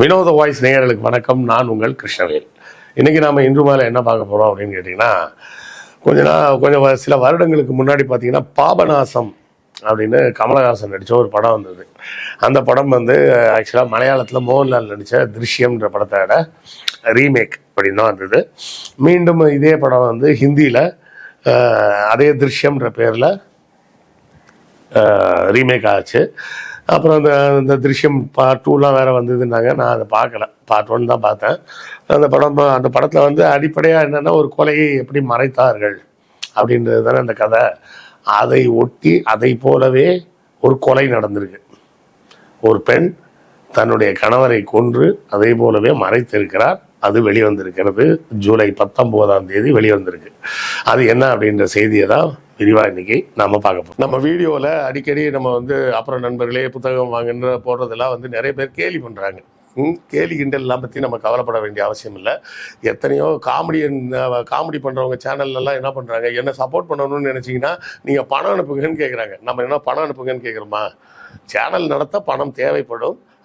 வினோத வாய்ஸ் நேயர்களுக்கு வணக்கம். நான் உங்கள் கிருஷ்ணவேல். இன்னைக்கு நாம இன்று மேலே என்ன பார்க்க போறோம் அப்படின்னு கேட்டிங்கன்னா கொஞ்ச நாள் கொஞ்சம் சில வருடங்களுக்கு முன்னாடி பார்த்தீங்கன்னா பாபநாசம் அப்படின்னு கமலஹாசன் நடித்த ஒரு படம் வந்தது. அந்த படம் வந்து ஆக்சுவலாக மலையாளத்தில் மோகன்லால் நடித்த திருஷ்யம்ன்ற படத்தோட ரீமேக் அப்படின்னு தான் வந்தது. மீண்டும் இதே படம் வந்து ஹிந்தியில் அதே திருஷ்யம்ன்ற பேரில் ரீமேக் ஆச்சு. அப்புறம் அந்த இந்த திருஷ்யம் பார்ட் டூலாம் வேறு வந்ததுன்னாங்க. நான் அதை பார்க்கல. பார்ட் ஒன் தான் பார்த்தேன். அந்த படம் அந்த படத்தில் வந்து அடிப்படையாக என்னென்னா ஒரு கொலையை எப்படி மறைத்தார்கள் அப்படின்றது தானே அந்த கதை. அதை ஒட்டி அதை போலவே ஒரு கொலை நடந்திருக்கு. ஒரு பெண் தன்னுடைய கணவரை கொன்று அதே போலவே மறைத்திருக்கிறார். அது வெளிவந்திருக்கிறது ஜூலை பத்தொம்போதாம் தேதி வெளிவந்திருக்கு. அது என்ன அப்படின்ற செய்தியை தான் விரிவாக இன்னைக்கு நம்ம பார்க்க போகிறோம் நம்ம வீடியோவில் அடிக்கடி நம்ம வந்து அப்புறம் நண்பர்களே புத்தகம் வாங்குன்ற போடுறதெல்லாம் வந்து நிறைய பேர் கேலி பண்ணுறாங்க ம், கேலி கிண்டல்லாம் பற்றி நம்ம கவலைப்பட வேண்டிய அவசியம் இல்லை. எத்தனையோ காமெடியன் காமெடி பண்ணுறவங்க சேனல்லலாம் என்ன பண்ணுறாங்க என்ன சப்போர்ட் பண்ணணும்னு நினச்சிங்கன்னா நீங்கள் பணம் அனுப்புங்கன்னு கேட்குறாங்க நம்ம என்ன பணம் அனுப்புங்கன்னு கேட்குறோமா சேனல் நடத்த பணம் தேவைப்படும்.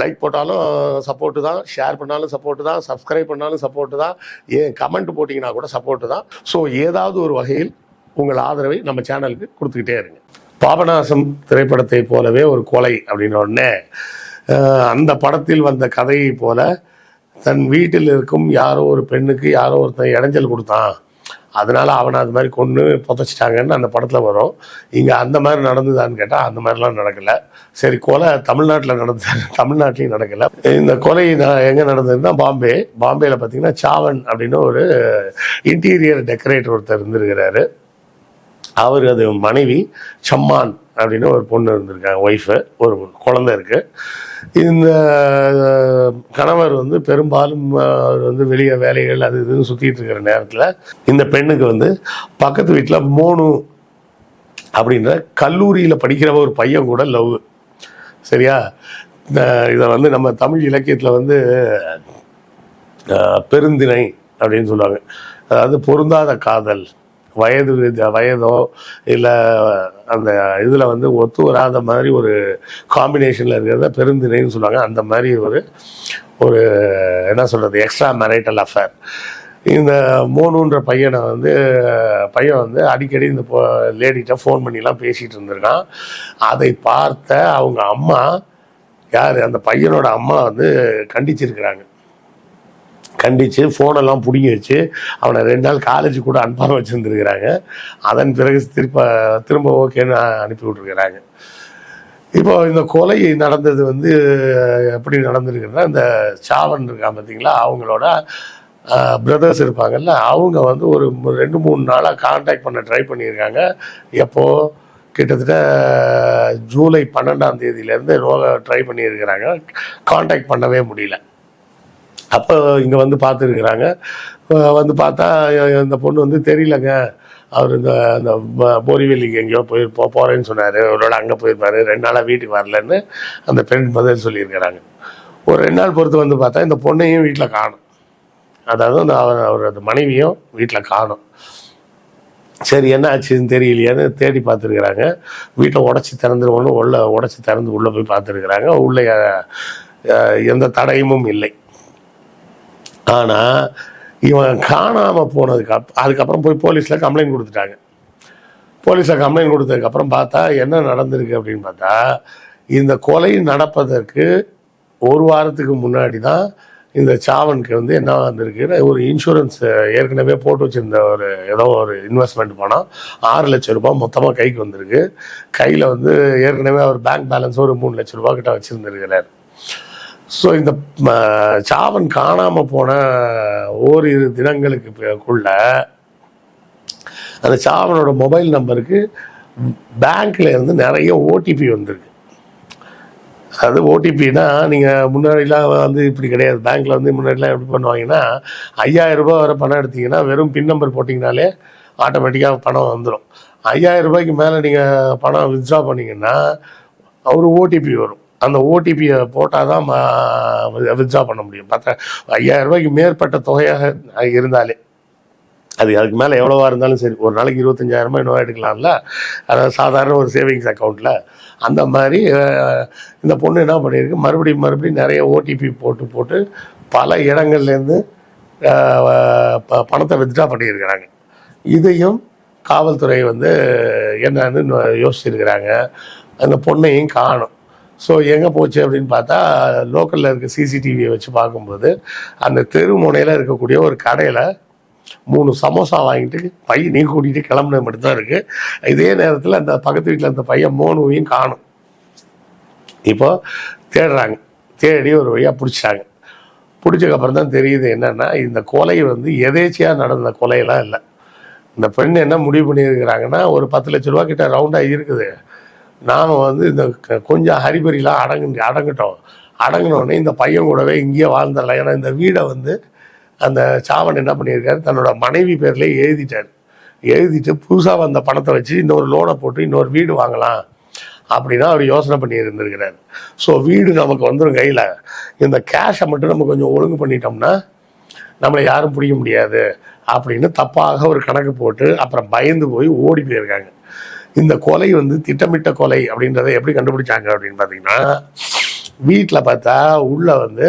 லைக் போட்டாலும் சப்போர்ட்டு தான். ஷேர் பண்ணாலும் சப்போர்ட்டு தான். சப்ஸ்கிரைப் பண்ணாலும் சப்போர்ட்டு தான். ஏன் கமெண்ட் போட்டிங்கன்னா கூட சப்போர்ட்டு தான். ஸோ ஏதாவது ஒரு வகையில் உங்கள் ஆதரவை நம்ம சேனலுக்கு கொடுத்துக்கிட்டே இருங்க. பாபநாசம் திரைப்படத்தை போலவே ஒரு கொலை அப்படின்ன உடனே அந்த படத்தில் வந்த கதையை போல தன் வீட்டில் இருக்கும் யாரோ ஒரு பெண்ணுக்கு யாரோ ஒருத்தன் இடைஞ்சல் கொடுத்தான். அதனால் அவனை அது மாதிரி கொன்று புதைச்சிட்டாங்கன்னு அந்த படத்தில் வரும். இங்கே அந்த மாதிரி நடந்ததான்னு கேட்டால் அந்த மாதிரிலாம் நடக்கலை. சரி கொலை தமிழ்நாட்டில் நடந்தது தமிழ்நாட்டிலையும் நடக்கலை. இந்த கொலை நான் எங்கே நடந்ததுன்னா பாம்பே. பாம்பேயில் பார்த்தீங்கன்னா சாவன் அப்படின்னு ஒரு இன்டீரியர் டெக்கரேட்டர் ஒருத்தர் இருந்திருக்கிறாரு. அவர் அது மனைவி சம்மான். அப்படின்னு ஒரு பொண்ணு இருந்திருக்காங்க ஒய்ஃபு ஒரு குழந்தை இருக்கு. இந்த கணவர் வந்து பெரும்பாலும் அவர் வந்து வெளியே வேலைகள் அது இதுன்னு சுற்றிட்டு இருக்கிற நேரத்தில் இந்த பெண்ணுக்கு வந்து பக்கத்து வீட்டில் மோனு அப்படின்ற கல்லூரியில் படிக்கிற ஒரு பையன் கூட லவ் சரியா? இந்த இதை வந்து நம்ம தமிழ் இலக்கியத்தில் வந்து பெருந்திணை அப்படின்னு சொல்லுவாங்க. அதாவது பொருந்தாத காதல் வயது வயதோ இல்லை அந்த இதில் வந்து ஒத்து வராத மாதிரி ஒரு காம்பினேஷனில் இருக்கிறத பெருந்திணைன்னு சொல்லுவாங்க. அந்த மாதிரி ஒரு ஒரு என்ன சொல்கிறது எக்ஸ்ட்ரா மேரைட்டல் அஃபேர் இந்த மோனுன்ற பையனை வந்து பையன் வந்து அடிக்கடி இந்த லேடிகிட்ட ஃபோன் பண்ணிலாம் பேசிகிட்டு இருந்திருக்கான். அதை பார்த்த அவங்க அம்மா யார்? அந்த பையனோட அம்மா வந்து கண்டிச்சிருக்கிறாங்க. கண்டித்து ஃபோனெல்லாம் பிடிங்கி வச்சு அவனை ரெண்டு நாள் காலேஜ் கூட அனுப்பாமல் வச்சுருந்துருக்கிறாங்க. அதன் பிறகு திருப்ப திரும்ப ஓகேன்னு அனுப்பி விட்ருக்குறாங்க இப்போ இந்த கொலை நடந்தது வந்து எப்படி நடந்திருக்குன்னா இந்த சாவன் இருக்கான் பார்த்தீங்களா அவங்களோட பிரதர்ஸ் இருப்பாங்கல்ல அவங்க வந்து ஒரு ரெண்டு மூணு நாளாக காண்டாக்ட் பண்ண ட்ரை பண்ணியிருக்காங்க. எப்போது கிட்டத்தட்ட ஜூலை பன்னெண்டாம் தேதியிலேருந்து ட்ரை பண்ணியிருக்கிறாங்க. காண்டாக்ட் பண்ணவே முடியல. அப்போ இங்கே வந்து பார்த்துருக்குறாங்க. வந்து பார்த்தா இந்த பொண்ணு வந்து தெரியலங்க. அவர் இந்த அந்த போரிவெல்லிக்கு எங்கேயோ போய் போ போகிறேன்னு சொன்னார். அவரோட அங்கே போயிருப்பார். ரெண்டு நாளாக வீட்டுக்கு வரலன்னு அந்த பெண் பதில் சொல்லியிருக்கிறாங்க. ஒரு ரெண்டு நாள் பொறுத்து வந்து பார்த்தா இந்த பொண்ணையும் வீட்டில் காணும். அதாவது அந்த அவர் அவரது மனைவியும் வீட்டில் காணும். சரி என்ன ஆச்சுன்னு தெரியலையான்னு தேடி பார்த்துருக்குறாங்க. வீட்டை உடச்சி திறந்துருவோன்னு உள்ள உடச்சி திறந்து உள்ளே போய் பார்த்துருக்குறாங்க. உள்ளே எந்த தடயமும் இல்லை. ஆனால் இவன் காணாமல் போனதுக்கு அப் அதுக்கப்புறம் போய் போலீஸில் கம்ப்ளைண்ட் கொடுத்துட்டாங்க. போலீஸில் கம்ப்ளைண்ட் கொடுத்ததுக்கப்புறம் பார்த்தா என்ன நடந்திருக்கு அப்படின்னு பார்த்தா இந்த கொலை நடப்பதற்கு ஒரு வாரத்துக்கு முன்னாடி தான் இந்த சாவனுக்கு வந்து என்ன வந்திருக்கு ஒரு இன்சூரன்ஸ் ஏற்கனவே போட்டு வச்சுருந்த ஒரு ஏதோ ஒரு இன்வெஸ்ட்மெண்ட் பணம் ஆறு லட்சம் ரூபாய் மொத்தமாக கைக்கு வந்திருக்கு. கையில் வந்து ஏற்கனவே அவர் பேங்க் பேலன்ஸ் ஒரு மூணு லட்ச ரூபா கிட்ட வச்சுருந்துருக்கிறார். ஸோ இந்த சாவன் காணாமல் போன ஓரிரு தினங்களுக்கு பிறகுள்ள அந்த சாவனோட மொபைல் நம்பருக்கு பேங்க்ல இருந்து நிறைய ஓடிபி வந்திருக்கு. அது ஓடிபினா நீங்கள் முன்னாடிலாம் வந்து இப்படி கிடையாது. பேங்க்கில் வந்து முன்னாடிலாம் எப்படி பண்ணுவாங்கன்னா ஐயாயிரம் ரூபாய் வரை பணம் எடுத்தீங்கன்னா வெறும் பின் நம்பர் போட்டிங்கனாலே ஆட்டோமேட்டிக்காக பணம் வந்துடும் ஐயாயிரம் ரூபாய்க்கு மேலே நீங்கள் பணம் வித்ட்ரா பண்ணிங்கன்னா ஒரு ஓடிபி வரும். அந்த ஓடிபியை போட்டால் தான் வித்ட்ரா பண்ண முடியும். பத்த ஐயாயிரம் ரூபாய்க்கு மேற்பட்ட தொகையாக இருந்தாலே. அது அதுக்கு மேலே எவ்வளோவா இருந்தாலும் சரி ஒரு நாளைக்கு இருபத்தஞ்சாயிரமா நோய் எடுக்கலாம்ல. அதாவது சாதாரண ஒரு சேவிங்ஸ் அக்கௌண்ட்டில் அந்த மாதிரி இந்த பொண்ணு என்ன பண்ணியிருக்கு? மறுபடியும் மறுபடியும் நிறைய ஓடிபி போட்டு போட்டு பல இடங்கள்லேருந்து ப- பணத்தை வித்ட்ரா பண்ணியிருக்கிறாங்க. இதையும் காவல்துறை வந்து என்னன்னு யோசிச்சிருக்கிறாங்க. அந்த பொண்ணையும் காணும். ஸோ எங்கே போச்சு அப்படின்னு பார்த்தா லோக்கலில் இருக்க சிசிடிவியை வச்சு பார்க்கும்போது அந்த தெரு முனையில் இருக்கக்கூடிய ஒரு கடையில் மூணு சமோசா வாங்கிட்டு பையன் நீ கூட்டிகிட்டு கிளம்புனது மட்டும்தான் இருக்குது இதே நேரத்தில் அந்த பக்கத்து வீட்டில் அந்த பையன் மோனுவையும் காணும். இப்போ தேடுறாங்க. தேடி ஒரு வழியாக பிடிச்சாங்க பிடிச்சக்கப்புறம் தான் தெரியுது என்னென்னா இந்த கொலை வந்து எதேச்சியாக நடந்த கொலையெல்லாம் இல்லை. இந்த பெண் என்ன முடிவு பண்ணியிருக்கிறாங்கன்னா ஒரு பத்து லட்ச ரூபா கிட்ட ரவுண்டாக இருக்குது. நாம் வந்து இந்த க- கொஞ்சம் ஹரிபரிலாம் அடங்கு அடங்கிட்டோம். அடங்கினோடனே இந்த பையன் கூடவே இங்கேயே வாழ்ந்துடலாம். ஏன்னா இந்த வீடை வந்து அந்த சாவன் என்ன பண்ணியிருக்காரு தன்னோட மனைவி பேர்லேயே எழுதிட்டார். எழுதிட்டு புதுசாக வந்த பணத்தை வச்சு இன்னொரு லோனை போட்டு இன்னொரு வீடு வாங்கலாம் அப்படின்னா அவர் யோசனை பண்ணி இருந்திருக்கிறார் ஸோ வீடு நமக்கு வந்துடும் கையில். இந்த கேஷை மட்டும் நம்ம கொஞ்சம் ஒழுங்கு பண்ணிட்டோம்னா நம்மளை யாரும் பிடிக்க முடியாது. அப்படின்னு தப்பாக ஒரு கணக்கு போட்டு அப்புறம் பயந்து போய் ஓடி போயிருக்காங்க. இந்த கொலை வந்து திட்டமிட்ட கொலை அப்படின்றத எப்படி கண்டுபிடிச்சாங்க அப்படின்னு பார்த்தீங்கன்னா வீட்டில் பார்த்தா உள்ள வந்து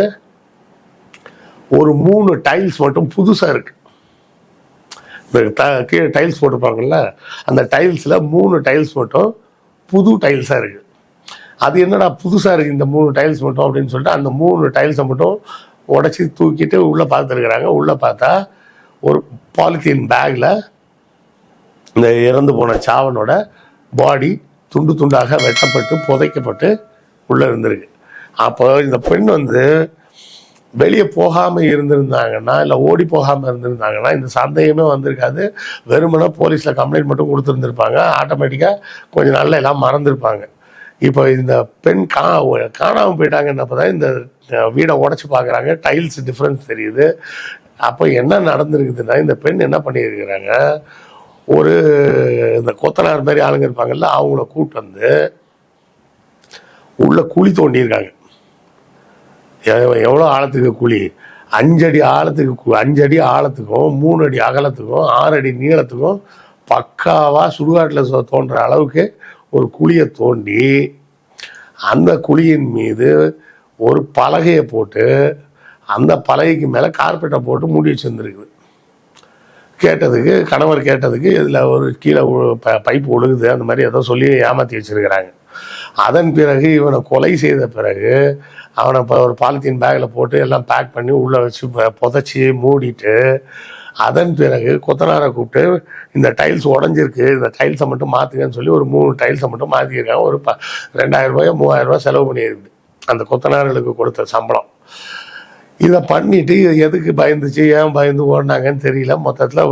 ஒரு மூணு டைல்ஸ் மட்டும் புதுசாக இருக்கு. இந்த கீழே டைல்ஸ் போட்டிருப்பாங்கல்ல அந்த டைல்ஸில் மூணு டைல்ஸ் மட்டும் புது டைல்ஸாக இருக்குது அது என்னடா புதுசாக இருக்குது இந்த மூணு டைல்ஸ் மட்டும் அப்படின்னு சொல்லிட்டு அந்த மூணு டைல்ஸை மட்டும் உடச்சி தூக்கிட்டு உள்ளே பார்த்துருக்குறாங்க. உள்ளே பார்த்தா ஒரு பாலித்தீன் பேக்கில் இந்த இறந்து போன சாவனோட பாடி துண்டு துண்டாக வெட்டப்பட்டு புதைக்கப்பட்டு உள்ளே இருந்திருக்கு. அப்போ இந்த பெண் வந்து வெளியே போகாமல் இருந்திருந்தாங்கன்னா இல்லை ஓடி போகாமல் இருந்திருந்தாங்கன்னா இந்த சந்தேகமே வந்திருக்காது. வெறுமனே போலீஸில் கம்ப்ளைண்ட் மட்டும் கொடுத்துருந்துருப்பாங்க. ஆட்டோமேட்டிக்காக கொஞ்ச நாளில் எல்லாம் மறந்துருப்பாங்க. இப்போ இந்த பெண் கா காணாமல் போயிட்டாங்கன்னப்போ தான் இந்த வீடை உடச்சி பார்க்குறாங்க. டைல்ஸ் டிஃப்ரென்ஸ் தெரியுது. அப்போ என்ன நடந்திருக்குதுன்னா இந்த பெண் என்ன பண்ணியிருக்கிறாங்க? ஒரு இந்த கொத்தனார் மாதிரி ஆளுங்க இருப்பாங்கல்ல அவங்கள கூட்டு வந்து உள்ள குழி தோண்டியிருக்காங்க. எவ்வளோ ஆழத்துக்கு குழி? அஞ்சடி ஆழத்துக்கு கு- அஞ்சடி ஆழத்துக்கும் மூணு அடி அகலத்துக்கும் ஆறு அடி நீளத்துக்கும் பக்காவாக சுடுகாட்டில் தோன்ற அளவுக்கு ஒரு குழியை தோண்டி அந்த குழியின் மீது ஒரு பலகையை போட்டு அந்த பலகைக்கு மேலே கார்பெட்டை போட்டு மூடி வச்சுருந்துருக்குது. கேட்டதுக்கு கணவர் கேட்டதுக்கு இதில் ஒரு கீழே பைப்பு ப- ஒழுகுது அந்த மாதிரி ஏதோ சொல்லி ஏமாற்றி வச்சிருக்கிறாங்க. அதன் பிறகு இவனை கொலை செய்த பிறகு அவனை இப்போ ஒரு பாலித்தீன் பேக்கில் போட்டு எல்லாம் பேக் பண்ணி உள்ளே வச்சு புதைச்சி மூடிட்டு அதன் பிறகு கொத்தனாரை கூப்பிட்டு இந்த டைல்ஸ் உடஞ்சிருக்கு இந்த டைல்ஸை மட்டும் மாற்றுங்கன்னு சொல்லி ஒரு மூணு டைல்ஸை மட்டும் மாற்றிருக்காங்க ஒரு ப ரெண்டாயிரம் ரூபாயோ மூவாயிரம் ரூபாய் செலவு பண்ணியிருக்கு. அந்த கொத்தனார்களுக்கு கொடுத்த சம்பளம். இதை பண்ணிட்டு எதுக்கு பயந்துச்சு ஏன் பயந்து ஓடினாங்கன்னு தெரியல. மொத்தத்தில்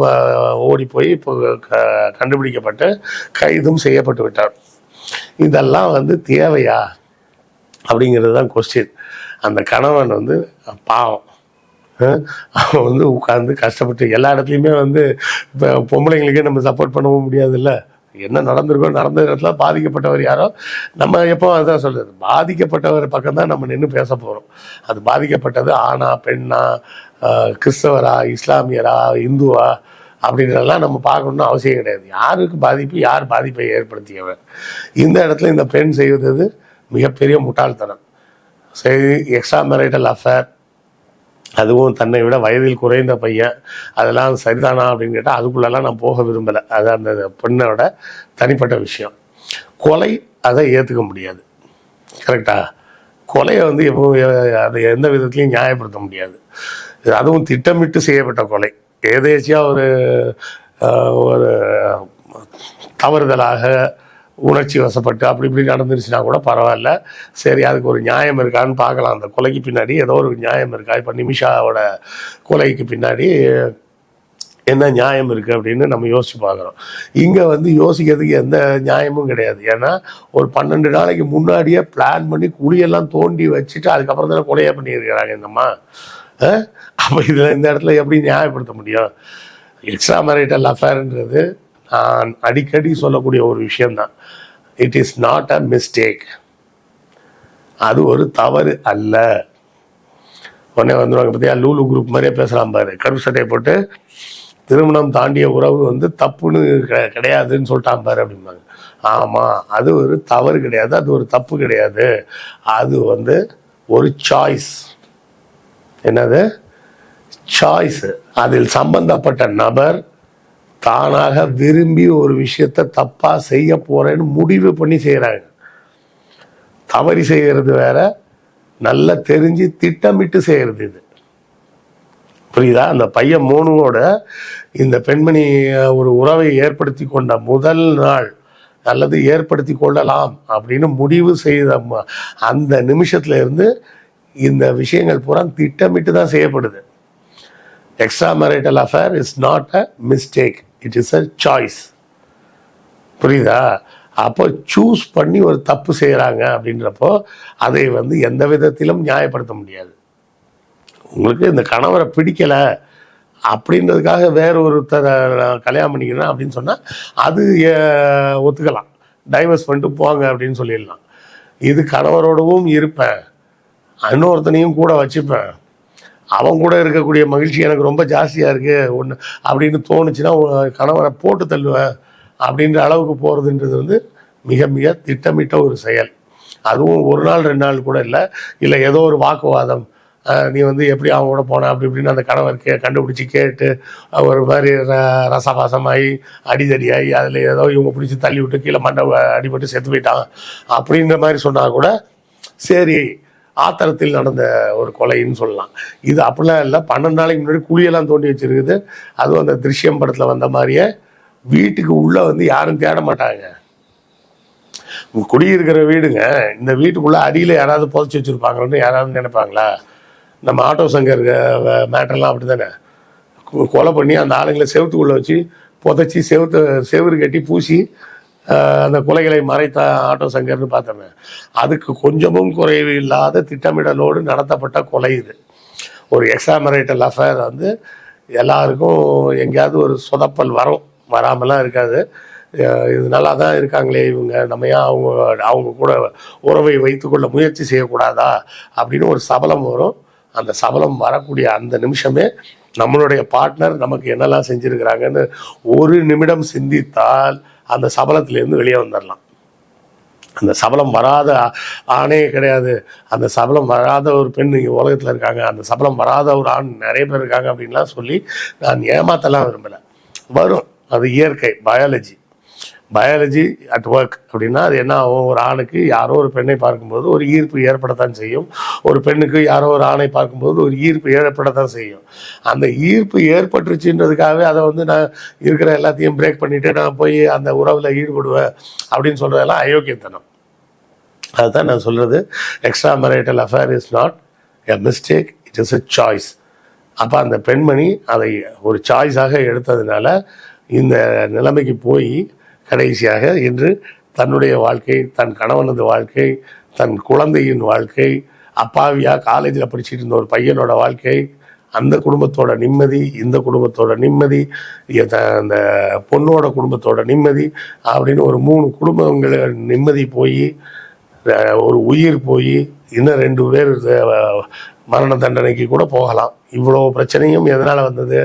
ஓடி போய் இப்போ க- கண்டுபிடிக்கப்பட்டு கைதும் செய்யப்பட்டு விட்டார். இதெல்லாம் வந்து தேவையா? அப்படிங்கிறது தான் கொஸ்டின் அந்த கணவன் வந்து பாவம். அவன் வந்து உட்காந்து கஷ்டப்பட்டு எல்லா இடத்துலையுமே வந்து இப்போ பொம்பளைங்களுக்கே நம்ம சப்போர்ட் பண்ணவும் முடியாதுல்ல. என்ன நடந்திருக்கோ நடந்த இடத்துல பாதிக்கப்பட்டவர் யாரோ நம்ம எப்போ அதான் சொல்கிறது பாதிக்கப்பட்டவர் பக்கம் தான் நம்ம நின்று பேச போகிறோம் அது பாதிக்கப்பட்டது ஆணா பெண்ணா கிறிஸ்தவரா இஸ்லாமியரா இந்துவா அப்படின்றதெல்லாம் நம்ம பார்க்கணும்னு அவசியம் கிடையாது. யாருக்கு பாதிப்பு யார் பாதிப்பை ஏற்படுத்தியவர்? இந்த இடத்துல இந்த பெண் செய்வது மிகப்பெரிய முட்டாள்தனம். சரி எக்ஸ்ட்ரா மேரிட்டல் அஃபேர் அதுவும் தன்னை விட வயதில் குறைந்த பையன். அதெல்லாம் சரிதானா அப்படின்னு கேட்டால் அதுக்குள்ளெல்லாம் நான் போக விரும்பலை. அது அந்த பெண்ணோட தனிப்பட்ட விஷயம். கொலை அதை ஏற்றுக்க முடியாது. கரெக்டா கொலையை வந்து எப்போ அதை எந்த விதத்துலையும் நியாயப்படுத்த முடியாது. அதுவும் திட்டமிட்டு செய்யப்பட்ட கொலை. ஏதேச்சியாக ஒரு ஒரு தவறுதலாக உணர்ச்சி வசப்பட்டு அப்படி இப்படி நடந்துருச்சுன்னா கூட பரவாயில்ல. சரி அதுக்கு ஒரு நியாயம் இருக்கான்னு பார்க்கலாம். அந்த கொலைக்கு பின்னாடி ஏதோ ஒரு நியாயம் இருக்கா? இப்போ நிமிஷாவோட கொலைக்கு பின்னாடி என்ன நியாயம் இருக்குது அப்படின்னு நம்ம யோசிச்சு பார்க்குறோம். இங்கே வந்து யோசிக்கிறதுக்கு எந்த நியாயமும் கிடையாது. ஏன்னா ஒரு பன்னெண்டு நாளைக்கு முன்னாடியே பிளான் பண்ணி குழியெல்லாம் தோண்டி வச்சுட்டு அதுக்கப்புறம் தானே கொலையே பண்ணியிருக்கிறாங்க இந்தம்மா அப்போ இதில் இந்த இடத்துல எப்படி நியாயப்படுத்த முடியும்? எக்ஸ்ட்ரா மேரிட்டல் அஃபேர்ன்றது அடிக்கடி சொல்லக்கூடிய ஒரு விஷயம்தான். It is not a mistake அது ஒரு தவறு அல்ல. உடனே வந்துடுவாங்க பார்த்தியா லூலு குரூப் மாதிரியே பேசலாம் பாரு. கருப்பு சட்டையை போட்டு திருமணம் தாண்டிய உறவு வந்து தப்புன்னு கிடையாதுன்னு சொல்லிட்டான் பாரு அப்படிம்பாங்க. ஆமாம் அது ஒரு தவறு கிடையாது அது ஒரு தப்பு கிடையாது. அது வந்து ஒரு சாய்ஸ் என்னது? சாய்ஸு அதில் சம்பந்தப்பட்ட நபர் தானாக விரும்பி ஒரு விஷயத்த தப்பா செய்ய போறேன்னு முடிவு பண்ணி செய்கிறாங்க தவறி செய்கிறது வேற நல்லா தெரிஞ்சு திட்டமிட்டு செய்கிறது இது. புரியுதா? அந்த பையன் மோனுவோட இந்த பெண்மணி ஒரு உறவை ஏற்படுத்தி கொண்ட முதல் நாள் அல்லது ஏற்படுத்தி கொள்ளலாம் அப்படின்னு முடிவு செய்த அந்த நிமிஷத்துல இருந்து இந்த விஷயங்கள் பூரா திட்டமிட்டு தான் செய்யப்படுது. Extra marital affair is not a mistake it is a choice புரியுதா? அப்போ சூஸ் பண்ணி ஒரு தப்பு செய்கிறாங்க அப்படின்றப்போ அதை வந்து எந்த விதத்திலும் நியாயப்படுத்த முடியாது. உங்களுக்கு இந்த கணவரை பிடிக்கலை அப்படின்றதுக்காக வேற ஒருத்தரை கல்யாணம் பண்ணிக்கிறேன் அப்படின்னு சொன்னால் அது ஒத்துக்கலாம். டைவர்ஸ் பண்ணிட்டு போங்க அப்படின்னு சொல்லிடலாம். இது கணவரோடவும் இருப்பேன். இன்னொருத்தனையும் கூட வச்சுப்பேன். அவன் கூட இருக்கக்கூடிய மகிழ்ச்சி எனக்கு ரொம்ப ஜாஸ்தியாக இருக்குது ஒன்று அப்படின்னு தோணுச்சுன்னா கணவரை போட்டு தள்ளுவேன் அப்படின்ற அளவுக்கு போகிறதுன்றது வந்து மிக மிக திட்டமிட்ட ஒரு செயல். அதுவும் ஒரு நாள் ரெண்டு நாள் கூட இல்லை. இல்லை ஏதோ ஒரு வாக்குவாதம். நீ வந்து எப்படி அவங்க கூட போன அப்படி இப்படின்னு அந்த கணவர் கே கண்டுபிடிச்சி கேட்டு ஒரு மாதிரி ர ரசபாசமாகி அடிதடியாகி அதில் ஏதோ இவங்க பிடிச்சி தள்ளி விட்டு கீழே மண்டை அடிபட்டு செத்து போயிட்டான் அப்படின்ற மாதிரி சொன்னால் கூட சரி ஆத்திரத்தில் நடந்த ஒரு கொலைன்னு சொல்லலாம். இது அப்படிலாம் இல்லை. பன்னெண்டு நாளைக்கு முன்னாடி குழியெல்லாம் தோண்டி வச்சிருக்குது. அதுவும் அந்த திருஷ்யம் படத்தில் வந்த மாதிரியே வீட்டுக்கு உள்ளே வந்து யாரும் தேட மாட்டாங்க. குடியிருக்கிற வீடுங்க இந்த வீட்டுக்குள்ளே அடியில் யாராவது புதைச்சி வச்சுருப்பாங்களோன்னு யாராவது நினைப்பாங்களா? நம்ம ஆட்டோ சங்கர் மேட்டர்லாம் அப்படி தானே கொலை பண்ணி அந்த ஆளுங்களை செவத்துக்குள்ளே வச்சு புதைச்சி செவுத்து செவரு கட்டி பூசி அந்த கொலைகளை மறைத்த ஆட்டோ சங்கர்னு பார்த்தோமே அதுக்கு கொஞ்சமும் குறைவு இல்லாத திட்டமிடலோடு நடத்தப்பட்ட கொலை இது. ஒரு எக்ஸாமரேட்டல் அஃபேர் வந்து எல்லாருக்கும் எங்கேயாவது ஒரு சொதப்பல் வரும் வராமலாம் இருக்காது. இது நல்லா தான் இருக்காங்களே இவங்க நம்ம ஏன் அவங்க அவங்க கூட உறவை வைத்துக்கொள்ள முயற்சி செய்யக்கூடாதா அப்படின்னு ஒரு சபலம் வரும். அந்த சபலம் வரக்கூடிய அந்த நிமிஷமே நம்மளுடைய பார்ட்னர் நமக்கு என்னெல்லாம் செஞ்சுருக்கிறாங்கன்னு ஒரு நிமிடம் சிந்தித்தால் அந்த சபலத்திலேருந்து வெளியே வந்துடலாம் அந்த சபலம் வராத ஆணே கிடையாது. அந்த சபலம் வராத ஒரு பெண் இங்கே உலகத்தில் இருக்காங்க. அந்த சபலம் வராத ஒரு ஆண் நிறைய பேர் இருக்காங்க அப்படின்லாம் சொல்லி நான் ஏமாத்தலாம் விரும்பலை. வரும். அது இயற்கை பயாலஜி பயாலஜி அட் ஒர்க் அப்படின்னா அது என்ன ஆகும்? ஒரு ஆணுக்கு யாரோ ஒரு பெண்ணை பார்க்கும்போது ஒரு ஈர்ப்பு ஏற்படத்தான் செய்யும். ஒரு பெண்ணுக்கு யாரோ ஒரு ஆணை பார்க்கும்போது ஒரு ஈர்ப்பு ஏற்படத்தான் செய்யும். அந்த ஈர்ப்பு ஏற்பட்டுருச்சுன்றதுக்காகவே அதை வந்து நான் இருக்கிற எல்லாத்தையும் பிரேக் பண்ணிட்டு நான் போய் அந்த உறவில் ஈடுபடுவேன் அப்படின்னு சொல்றதெல்லாம் அயோக்கியத்தனம். அதுதான் நான் சொல்றது. Extra marital affair is not a mistake it is a choice அப்போ அந்த பெண்மணி அதை ஒரு சாய்ஸாக எடுத்ததுனால இந்த நிலைமைக்கு போய் கடைசியாக இன்று தன்னுடைய வாழ்க்கை தன் கணவனது வாழ்க்கை தன் குழந்தையின் வாழ்க்கை அப்பாவியா காலேஜில் படிச்சுட்டு இருந்த ஒரு பையனோட வாழ்க்கை அந்த குடும்பத்தோட நிம்மதி இந்த குடும்பத்தோட நிம்மதி த- அந்த பொண்ணோட குடும்பத்தோட நிம்மதி அப்படின்னு ஒரு மூணு குடும்பங்களை நிம்மதி போய் ஒரு உயிர் போய் இன்னும் ரெண்டு பேர் மரண தண்டனைக்கு கூட போகலாம். இவ்வளோ பிரச்சனையும் எதனால் வந்தது?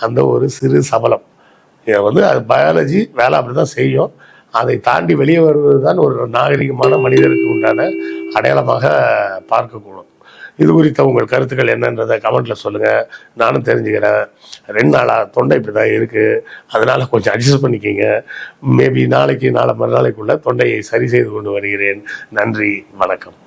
அந்த ஒரு சிறு சபலம். வந்து அது பயாலஜி வேலை அப்படி தான் செய்யும். அதை தாண்டி வெளியே வருவது தான் ஒரு நாகரிகமான மனிதருக்கு உண்டான அடையாளமாக பார்க்கக்கூடும். இது குறித்த உங்கள் கருத்துக்கள் என்னன்றதை கமெண்ட்ல சொல்லுங்க. நானும் தெரிஞ்சுக்கிறேன். ரெண்டு நாளாக தொண்டை இப்படி தான் இருக்கு. அதனால கொஞ்சம் அட்ஜஸ்ட் பண்ணிக்கிங்க. மேபி நாளைக்கு நாளை மறுநாளைக்குள்ள தொண்டையை சரி செய்து கொண்டு வருகிறேன். நன்றி வணக்கம்.